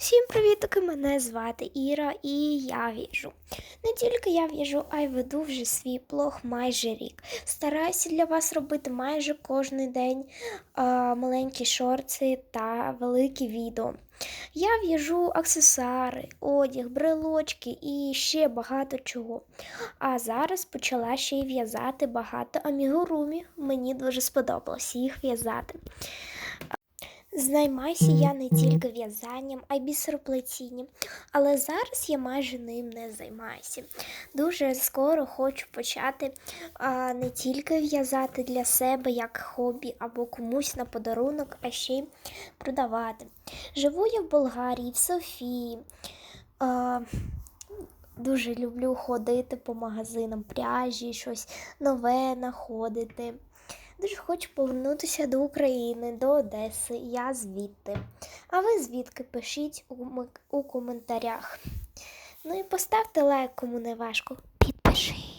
Всім привітки! Мене звати Іра і я в'яжу. Не тільки я в'яжу, а й веду вже свій блог майже рік. Стараюся для вас робити майже кожен день а, маленькі шорти та великі відео. Я в'яжу аксесуари, одяг, брелочки і ще багато чого. А зараз почала ще й в'язати багато амігурумі. Мені дуже сподобалося їх в'язати. Займаюся я не тільки в'язанням, а й бісероплетінням, але зараз я майже ним не займаюся. Дуже скоро хочу почати а, не тільки в'язати для себе як хобі або комусь на подарунок, а ще й продавати. Живу я в Болгарії, в Софії. А, Дуже люблю ходити по магазинам пряжі, щось нове знаходити. Дуже хочу повернутися до України, до Одеси. Я звідти. А ви звідки пишіть у, у коментарях. Ну і поставте лайк, кому не важко. Підпишись.